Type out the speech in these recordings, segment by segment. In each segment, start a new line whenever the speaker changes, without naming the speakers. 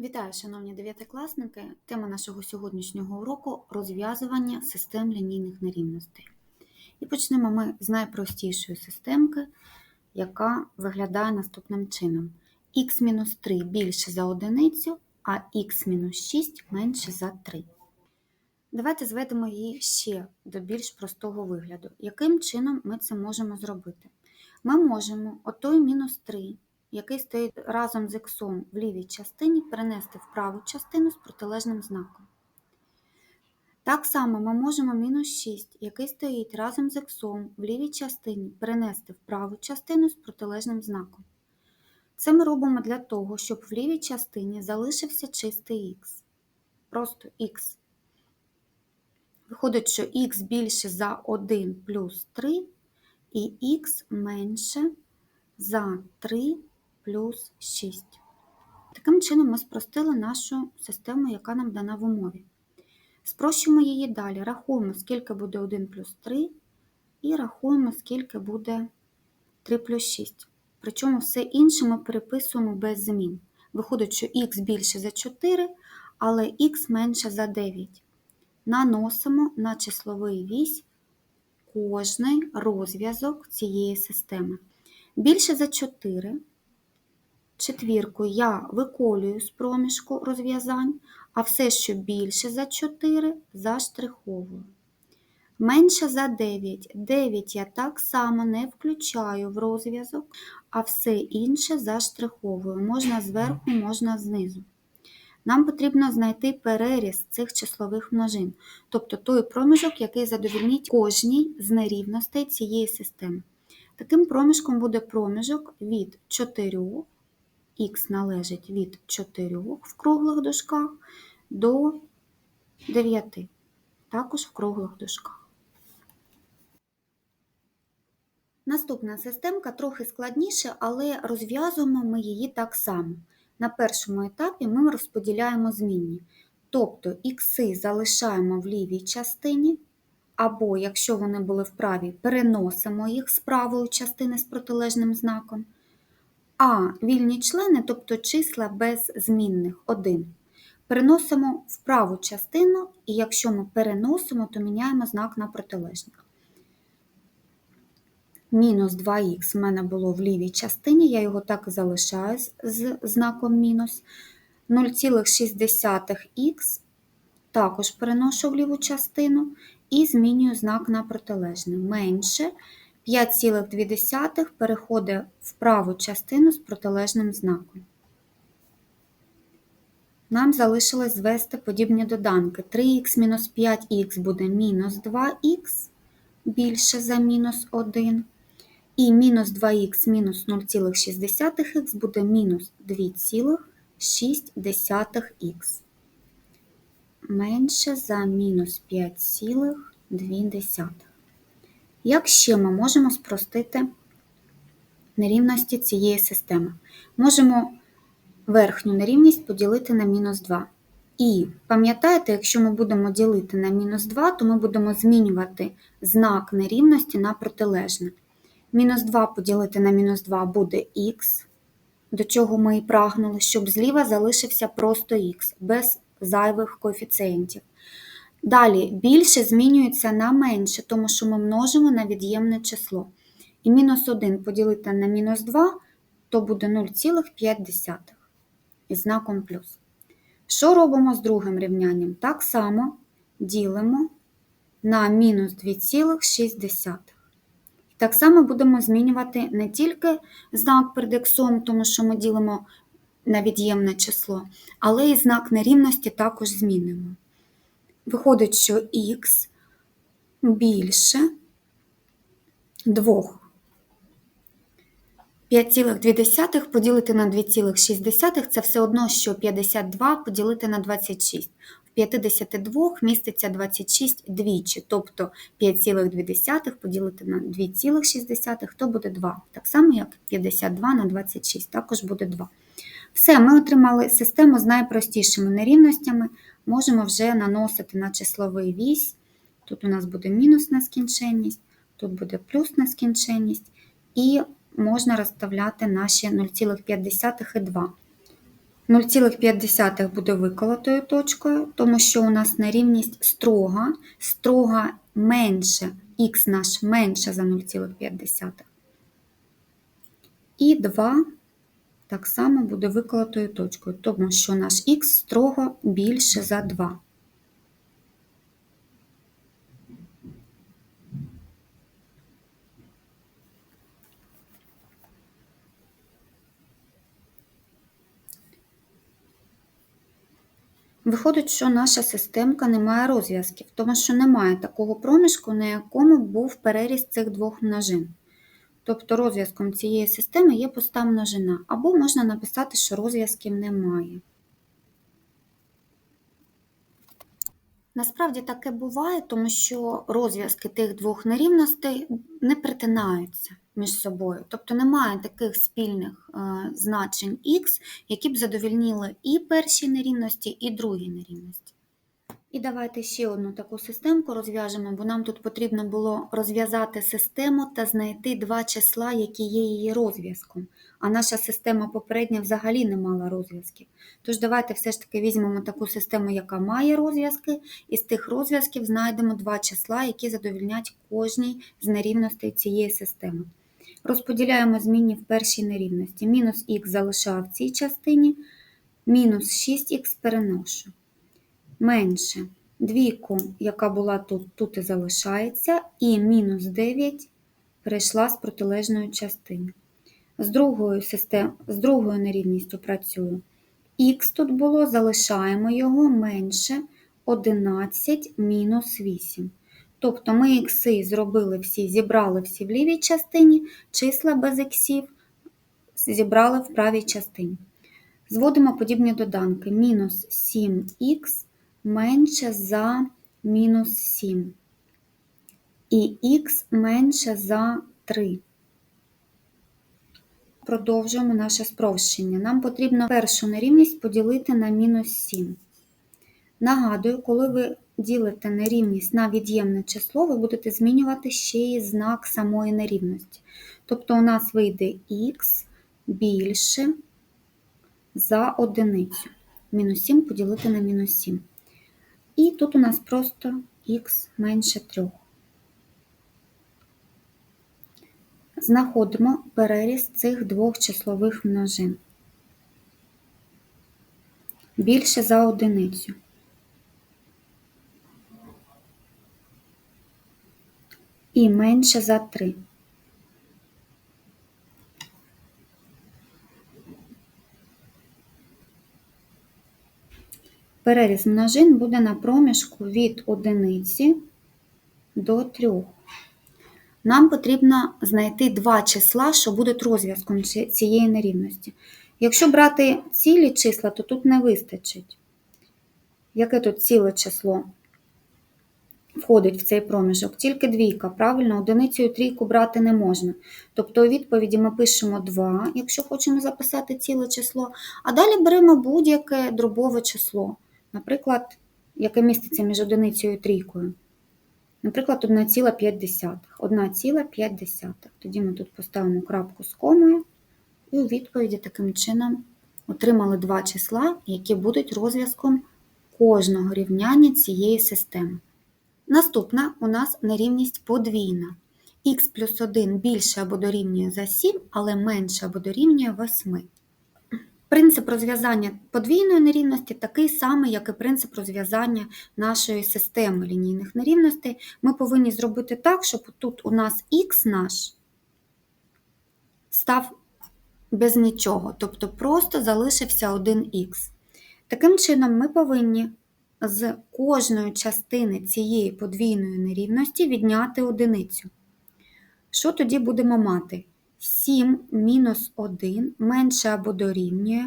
Вітаю, шановні дев'ятикласники! Тема нашого сьогоднішнього уроку розв'язування систем лінійних нерівностей. І почнемо ми з найпростішої системки, яка виглядає наступним чином: х-3 більше за одиницю, а х-6 менше за 3. Давайте зведемо її ще до більш простого вигляду. Яким чином ми це можемо зробити? Ми можемо отой мінус 3 який стоїть разом з іксом в лівій частині, перенести в праву частину з протилежним знаком. Так само ми можемо мінус 6, який стоїть разом з іксом в лівій частині, перенести в праву частину з протилежним знаком. Це ми робимо для того, щоб в лівій частині залишився чистий х. Просто х. Виходить, що х більше за 1 плюс 3 і х менше за 3 плюс 6. Таким чином ми спростили нашу систему, яка нам дана в умові. Спрощуємо її далі. Рахуємо, скільки буде 1 плюс 3, і рахуємо, скільки буде 3 плюс 6. Причому все інше ми переписуємо без змін. Виходить, що х більше за 4, але х менше за 9. Наносимо на числовий вісь кожний розв'язок цієї системи. Більше за 4 четвірку я виколюю з проміжку розв'язань, а все, що більше за 4, заштриховую. Менше за 9. 9 я так само не включаю в розв'язок, а все інше заштриховую. Можна зверху, можна знизу. Нам потрібно знайти переріз цих числових множин, тобто той проміжок, який задовільнить кожній з нерівностей цієї системи. Таким проміжком буде проміжок від 4 х належить від 4 в круглих дужках до 9, також в круглих дужках. Наступна системка трохи складніша, але розв'язуємо ми її так само. На першому етапі ми розподіляємо змінні. Тобто ікси залишаємо в лівій частині, або, якщо вони були в правій, переносимо їх з правої частини з протилежним знаком. А вільні члени, тобто числа без змінних 1. Переносимо в праву частину, і якщо ми переносимо, то міняємо знак на протилежник. Мінус 2х в мене було в лівій частині, я його так і залишаю з знаком мінус. 0,6х також переношу в ліву частину і змінюю знак на протилежний. Менше 5,2 переходить в праву частину з протилежним знаком. Нам залишилось звести подібні доданки. 3х мінус 5х буде мінус 2х більше за мінус 1. І мінус 2х мінус 0,6х буде мінус 2,6х менше за мінус 5,2. Як ще ми можемо спростити нерівності цієї системи? Можемо верхню нерівність поділити на мінус 2. І пам'ятаєте, якщо ми будемо ділити на мінус 2, то ми будемо змінювати знак нерівності на протилежне. Мінус 2 поділити на мінус 2 буде х, до чого ми і прагнули, щоб зліва залишився просто х, без зайвих коефіцієнтів. Далі більше змінюється на менше, тому що ми множимо на від'ємне число. І мінус 1 поділити на мінус 2, то буде 0,5 із знаком плюс. Що робимо з другим рівнянням? Так само ділимо на мінус 2,6. Так само будемо змінювати не тільки знак перед іксом, тому що ми ділимо на від'ємне число, але і знак нерівності також змінимо. Виходить, що х більше 2. 5,2 поділити на 2,6 це все одно, що 52 поділити на 26. В 52 міститься 26 двічі, тобто 5,2 поділити на 2,6, то буде 2. Так само, як 52 на 26, також буде 2. Все, ми отримали систему з найпростішими нерівностями можемо вже наносити на числовий вісь. Тут у нас буде мінус нескінченність, тут буде плюс нескінченність, і можна розставляти наші 0,5 і 2. 0,5 буде виколотою точкою, тому що у нас нерівність строга, строга менше, х наш менше за 0,5. І 2 так само буде виколотою точкою, тому що наш х строго більше за 2. Виходить, що наша системка не має розв'язків, тому що немає такого проміжку, на якому був переріз цих двох множин. Тобто розв'язком цієї системи є пуста множина, або можна написати, що розв'язків немає. Насправді таке буває, тому що розв'язки тих двох нерівностей не притинаються між собою. Тобто немає таких спільних е, значень х, які б задовільнили і першій нерівності, і другій нерівності. І давайте ще одну таку системку розв'яжемо, бо нам тут потрібно було розв'язати систему та знайти два числа, які є її розв'язком. А наша система попередня взагалі не мала розв'язків. Тож давайте все ж таки візьмемо таку систему, яка має розв'язки, і з тих розв'язків знайдемо два числа, які задовільнять кожній з нерівностей цієї системи. Розподіляємо змінні в першій нерівності. Мінус х залишаю в цій частині, мінус 6х переношу менше двійку, яка була тут, тут і залишається, і мінус 9 перейшла з протилежної частини. З другою, систем... з другою нерівністю працюю. Х тут було, залишаємо його менше 11 мінус 8. Тобто ми ікси зробили всі, зібрали всі в лівій частині, числа без іксів зібрали в правій частині. Зводимо подібні доданки. Мінус 7х менше за мінус 7. І х менше за 3. Продовжуємо наше спрощення. Нам потрібно першу нерівність поділити на мінус 7. Нагадую, коли ви ділите нерівність на від'ємне число, ви будете змінювати ще й знак самої нерівності. Тобто у нас вийде х більше за одиницю. Мінус 7 поділити на мінус 7. І тут у нас просто х менше 3. Знаходимо переріз цих двох числових множин. Більше за одиницю. І менше за 3. Переріз множин буде на проміжку від одиниці до 3. Нам потрібно знайти два числа, що будуть розв'язком цієї нерівності. Якщо брати цілі числа, то тут не вистачить. Яке тут ціле число входить в цей проміжок? Тільки двійка, правильно, одиницю і трійку брати не можна. Тобто у відповіді ми пишемо 2, якщо хочемо записати ціле число, а далі беремо будь-яке дробове число, наприклад, яке міститься між одиницею і трійкою. Наприклад, 1,5. 1,5. Тоді ми тут поставимо крапку з комою, і у відповіді таким чином отримали два числа, які будуть розв'язком кожного рівняння цієї системи. Наступна у нас нерівність подвійна. х плюс 1 більше або дорівнює за 7, але менше або дорівнює 8. Принцип розв'язання подвійної нерівності такий самий, як і принцип розв'язання нашої системи лінійних нерівностей. Ми повинні зробити так, щоб тут у нас х наш став без нічого, тобто просто залишився 1х. Таким чином, ми повинні з кожної частини цієї подвійної нерівності відняти одиницю. Що тоді будемо мати? 7 мінус 1 менше або дорівнює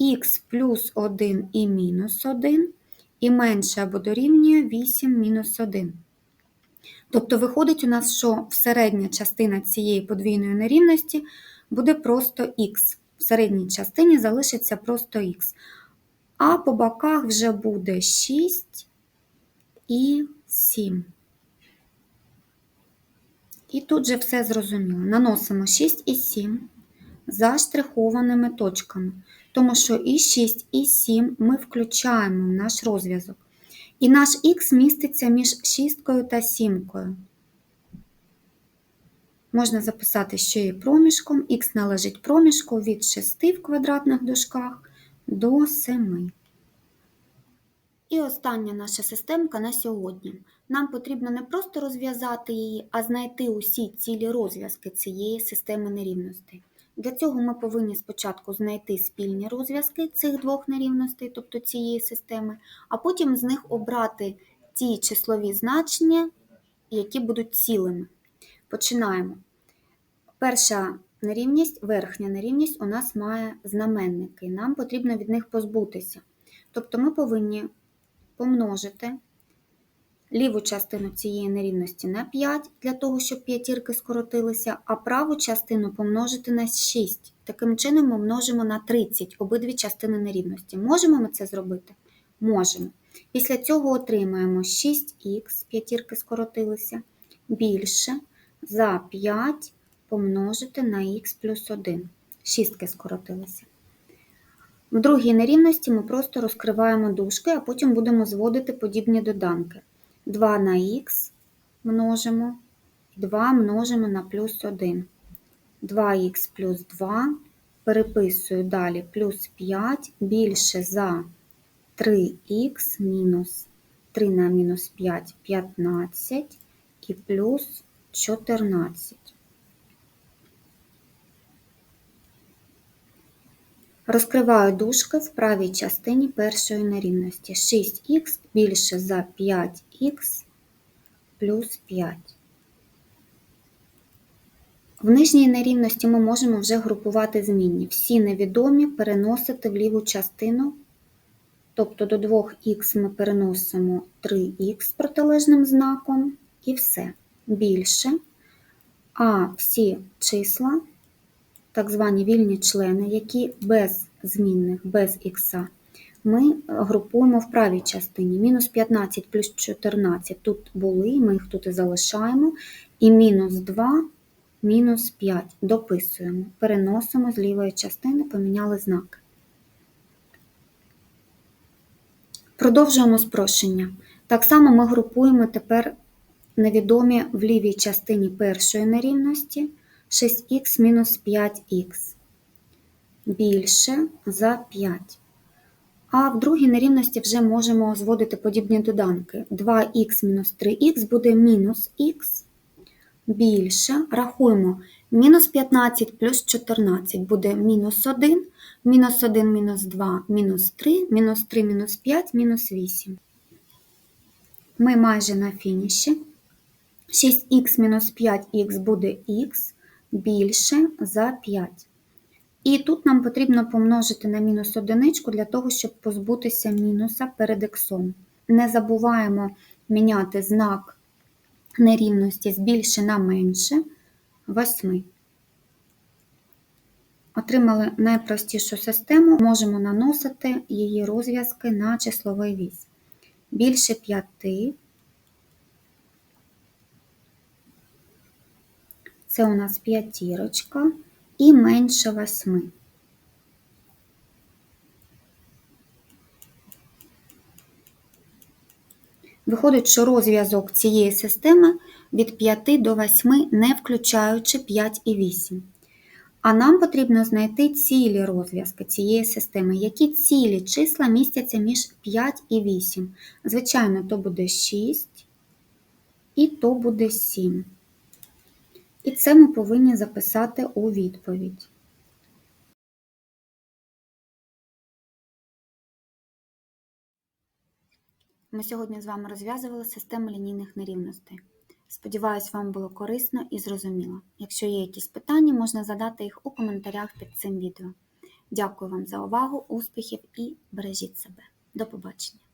х плюс 1 і мінус 1 і менше або дорівнює 8 мінус 1. Тобто виходить у нас, що середня частина цієї подвійної нерівності буде просто х. В середній частині залишиться просто х. А по боках вже буде 6 і 7. І тут же все зрозуміло. Наносимо 6 і 7 заштрихованими точками. Тому що і 6, і 7 ми включаємо в наш розв'язок. І наш х міститься між шісткою та сімкою. Можна записати, що є проміжком. Х належить проміжку від 6 в квадратних дужках до 7. І остання наша системка на сьогодні. Нам потрібно не просто розв'язати її, а знайти усі цілі розв'язки цієї системи нерівностей. Для цього ми повинні спочатку знайти спільні розв'язки цих двох нерівностей, тобто цієї системи, а потім з них обрати ті числові значення, які будуть цілими. Починаємо. Перша нерівність, верхня нерівність у нас має знаменники, нам потрібно від них позбутися. Тобто ми повинні помножити ліву частину цієї нерівності на 5, для того, щоб п'ятірки скоротилися, а праву частину помножити на 6. Таким чином ми множимо на 30 обидві частини нерівності. Можемо ми це зробити? Можемо. Після цього отримаємо 6х, п'ятірки скоротилися, більше за 5 помножити на х плюс 1. Шістки скоротилися. В другій нерівності ми просто розкриваємо дужки, а потім будемо зводити подібні доданки. 2 на х множимо, 2 множимо на плюс 1. 2х плюс 2, переписую далі плюс 5 більше за 3х мінус 3 на мінус 5 15 і плюс 14. Розкриваю дужки в правій частині першої нерівності. 6х більше за 5х плюс 5. В нижній нерівності ми можемо вже групувати змінні. Всі невідомі переносити в ліву частину, тобто до 2х ми переносимо 3х з протилежним знаком і все. Більше. А всі числа так звані вільні члени, які без змінних, без х, ми групуємо в правій частині. Мінус 15 плюс 14 тут були, ми їх тут і залишаємо. І мінус 2, мінус 5 дописуємо, переносимо з лівої частини, поміняли знак. Продовжуємо спрощення. Так само ми групуємо тепер невідомі в лівій частині першої нерівності. 6х мінус 5х більше за 5. А в другій нерівності вже можемо зводити подібні доданки. 2х мінус 3х буде мінус х більше. Рахуємо, мінус 15 плюс 14 буде мінус 1, мінус 1 мінус 2 мінус 3, мінус 3 мінус 5 мінус 8. Ми майже на фініші. 6х мінус 5х буде х більше за 5. І тут нам потрібно помножити на мінус одиничку для того, щоб позбутися мінуса перед іксом. Не забуваємо міняти знак нерівності з більше на менше 8. Отримали найпростішу систему, можемо наносити її розв'язки на числовий вісь. Більше 5 це у нас п'ятірочка і менше восьми. Виходить, що розв'язок цієї системи від 5 до 8, не включаючи 5 і 8. А нам потрібно знайти цілі розв'язки цієї системи, які цілі числа містяться між 5 і 8. Звичайно, то буде 6 і то буде 7. І це ми повинні записати у відповідь. Ми сьогодні з вами розв'язували систему лінійних нерівностей. Сподіваюсь, вам було корисно і зрозуміло. Якщо є якісь питання, можна задати їх у коментарях під цим відео. Дякую вам за увагу, успіхів і бережіть себе. До побачення!